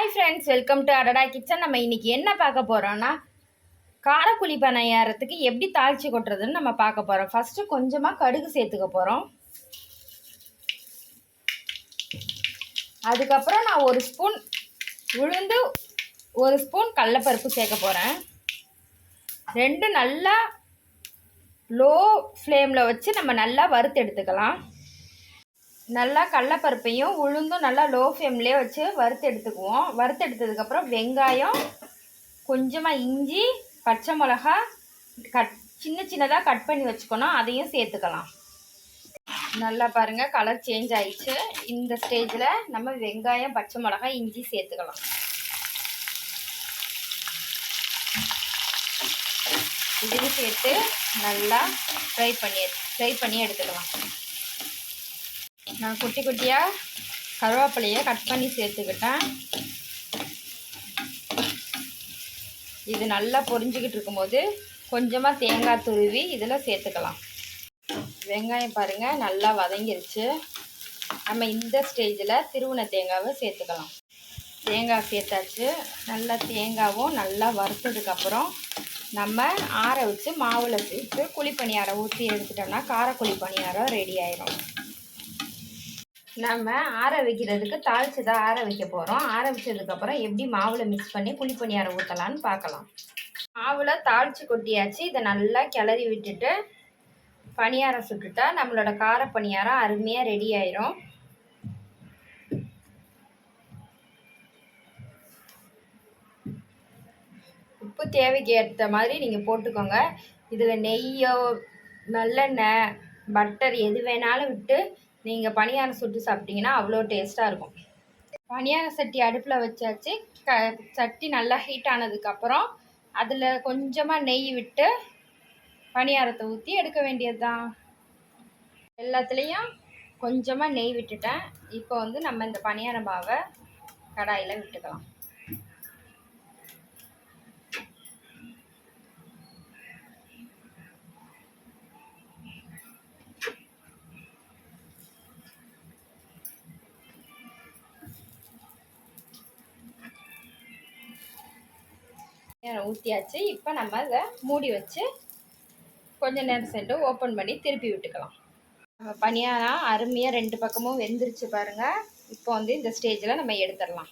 Hi friends welcome to அடடா kitchen நம்ம இன்றைக்கி என்ன பார்க்க போகிறோம்னா காரக்குழி பணியாரத்துக்கு எப்படி தாழ்ச்சி கொட்டுறதுன்னு நம்ம பார்க்க போகிறோம் ஃபஸ்ட்டு கொஞ்சமாக கடுகு சேர்த்துக்க போகிறோம் அதுக்கப்புறம் நான் ஒரு ஸ்பூன் உளுந்து ஒரு ஸ்பூன் கடலப்பருப்பு சேர்க்க போகிறேன் ரெண்டு நல்லா லோ ஃப்ளேமில் வச்சு நம்ம நல்லா வறுத்து எடுத்துக்கலாம். நல்லா கடலப்பருப்பையும் உளுந்தும் நல்லா லோ ஃப்ளேம்லேயே வச்சு வறுத்து எடுத்துக்குவோம். வறுத்து எடுத்ததுக்கப்புறம் வெங்காயம் கொஞ்சமாக இஞ்சி பச்சை மிளகா கட் சின்ன சின்னதாக கட் பண்ணி வச்சுக்கணும். அதையும் சேர்த்துக்கலாம். நல்லா பாருங்கள் கலர் சேஞ்ச் ஆயிடுச்சு. இந்த ஸ்டேஜில் நம்ம வெங்காயம் பச்சை மிளகாய் இஞ்சி சேர்த்துக்கலாம். இதையும் சேர்த்து நல்லா ஃப்ரை பண்ணி ஃப்ரை பண்ணி எடுத்துக்கலாம். நான் குட்டி குட்டியாக கருவேப்பிலையை கட் பண்ணி சேர்த்துக்கிட்டேன். இது நல்லா பொரிஞ்சிக்கிட்டு இருக்கும்போது கொஞ்சமாக தேங்காய் துருவி இதில் சேர்த்துக்கலாம். வெங்காயம் பாருங்கள் நல்லா வதங்கிருச்சு. நம்ம இந்த ஸ்டேஜில் திருவுண தேங்காவை சேர்த்துக்கலாம். தேங்காய் சேர்த்தாச்சு. நல்லா தேங்காவும் நல்லா வறுத்ததுக்கப்புறம் நம்ம ஆற வச்சு மாவில் சேர்த்து குழிப்பணியாரம் ஊற்றி எடுத்துட்டோம்னா காரக்குழி பணியாரம் ரெடி ஆயிரும். நம்ம ஆற வைக்கிறதுக்கு தாளித்து தான் ஆற வைக்க போகிறோம் ஆற வச்சதுக்கப்புறம் எப்படி மாவில் மிக்ஸ் பண்ணி குழிப்பணியாரம் ஊற்றலான்னு பார்க்கலாம். மாவில் தாளித்து கொட்டியாச்சு. இதை நல்லா கிளறி விட்டுட்டு பணியாரம் சுட்டுட்டா நம்மளோட கார பணியாரம் அருமையாக ரெடி ஆயிரும். உப்பு தேவைக்கு ஏற்ற மாதிரி நீங்கள் போட்டுக்கோங்க. இதில் நெய்யோ நல்லெண்ணெய் பட்டர் எது வேணாலும் விட்டு நீங்கள் பணியாரம் சுட்டு சாப்பிட்டீங்கன்னா அவ்வளோ டேஸ்ட்டாக இருக்கும். பணியார சட்டி அடுப்பில் வச்சாச்சு. க சட்டி நல்லா ஹீட் ஆனதுக்கப்புறம் அதில் கொஞ்சமாக நெய் விட்டு பணியாரத்தை ஊற்றி எடுக்க வேண்டியது தான் எல்லாத்துலேயும் கொஞ்சமாக நெய் விட்டுட்டேன். இப்போ வந்து நம்ம இந்த பணியார மாவை கடாயில் விட்டுக்கலாம். ஊற்றியாச்சு இப்போ நம்ம அதை மூடி வச்சு கொஞ்ச நேரம் சென்று ஓப்பன் பண்ணி திருப்பி விட்டுக்கலாம். நம்ம பனியாரம் அருமையாக ரெண்டு பக்கமும் வெந்துருச்சு பாருங்கள் இப்போ வந்து இந்த ஸ்டேஜில் நம்ம எடுத்துடலாம்.